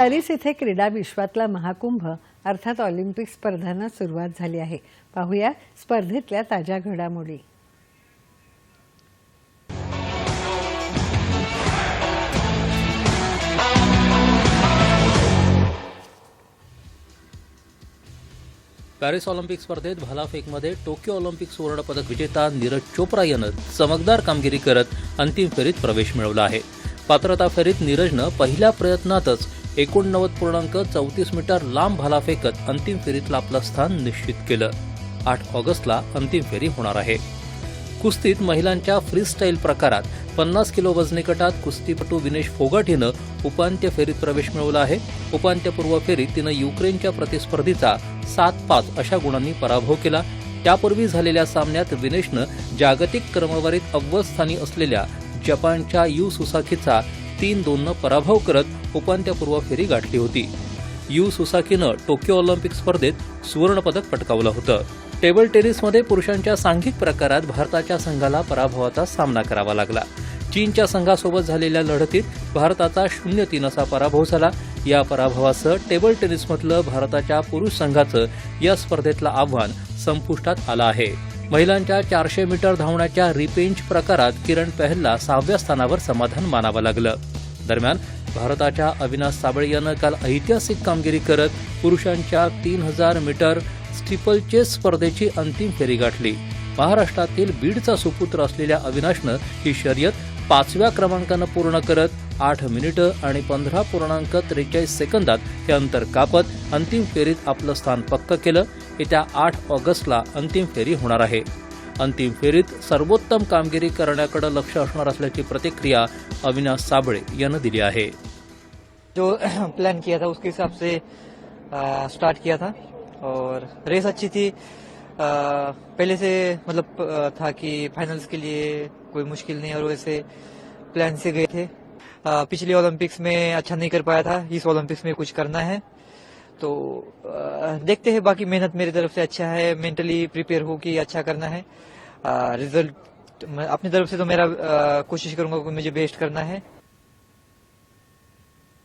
Paris इथे क्रीडा विश्वातला महाकुंभ अर्थात ऑलिम्पिक स्पर्धांना सुरुवात झाली आहे. पाहूया स्पर्धेतल्या ताज्या घडामोडी. पॅरिस ऑलिम्पिक स्पर्धेत भालाफेकमध्ये टोकियो ऑलिम्पिक सुवर्णपदक विजेता नीरज चोप्रा यानं चमकदार कामगिरी करत अंतिम फेरीत प्रवेश मिळवला आहे. पात्रता फेरीत नीरजनं पहिल्या प्रयत्नातच एकोणनव्वद पूर्णांक चौतीस मीटर लांब भाला फेकत अंतिम फेरीतलं आपलं स्थान निश्चित केलं. आठ ऑगस्टला अंतिम फेरी होणार आहे. कुस्तीत महिलांच्या फ्रीस्टाईल प्रकारात पन्नास किलो वजनीकटात कुस्तीपटू विनेश फोगट हिनं उपांत्य फेरीत प्रवेश मिळवला आहे. उपांत्यपूर्व फेरीत तिनं युक्रेनच्या प्रतिस्पर्धीचा सात पाच अशा गुणांनी पराभव केला. त्यापूर्वी झालेल्या सामन्यात विनेशनं जागतिक क्रमवारीत अव्वल स्थानी असलेल्या जपानच्या यू सुसाखीचा तीन दोननं पराभव करत उपांत्यपूर्व फेरी गाठली होती. यू सुसाकीनं टोकियो ऑलिम्पिक स्पर्धेत सुवर्णपदक पटकावलं होतं. टेबल टेनिसमध्ये पुरुषांच्या सांघिक प्रकारात भारताच्या संघाला पराभवाचा सामना करावा लागला. चीनच्या संघासोबत झालेल्या लढतीत भारताचा शून्य तीन असा पराभव झाला. या पराभवासह टेबल टेनिसमधलं भारताच्या पुरुष संघाचं या स्पर्धेतलं आव्हान संपुष्टात आलं आहे. महिलांच्या चारशे मीटर धावण्याच्या रिपेंच प्रकारात किरण पहलला सहाव्या स्थानावर समाधान मानावं लागलं. दरम्यान भारताच्या अविनाश साबळे यानं काल ऐतिहासिक कामगिरी करत पुरुषांच्या तीन हजार मीटर स्टिपल चेस स्पर्धेची अंतिम फेरी गाठली. महाराष्ट्रातील बीडचा सुपुत्र असलेल्या अविनाशनं ही शर्यत पाचव्या क्रमांकानं पूर्ण करत आठ मिनिटं आणि पंधरा पूर्णांक त्रेचाळीस सेकंदात हे अंतर कापत अंतिम फेरीत आपलं स्थान पक्क केलं. येत्या आठ ऑगस्टला अंतिम फेरी होणार आहे. अंतिम फेरीत सर्वोत्तम कामगिरी करण्याकडे लक्ष असणार असल्याची प्रतिक्रिया अविनाश साबळे यानं दिली आहे. जो प्लान किया था उसके हिसाब से आ, स्टार्ट किया था और रेस अच्छी थी। आ, पहले से मतलब था कि फाइनल्स के लिए कोई मुश्किल नहीं और वैसे प्लान से गए थे। आ, पिछले ओलंपिक्स में अच्छा नहीं कर पाया था इस ओलंपिक्स में कुछ करना है। तो देखते हैं, बाकी मेहनत मेरी तरफ़ से अच्छा है मेंटली प्रिपेयर हो कि अच्छा करना है। रिज़ल्ट अपनी तरफ़ से तो मेरा कोशिश करूँगा कि मुझे बेस्ट करना है।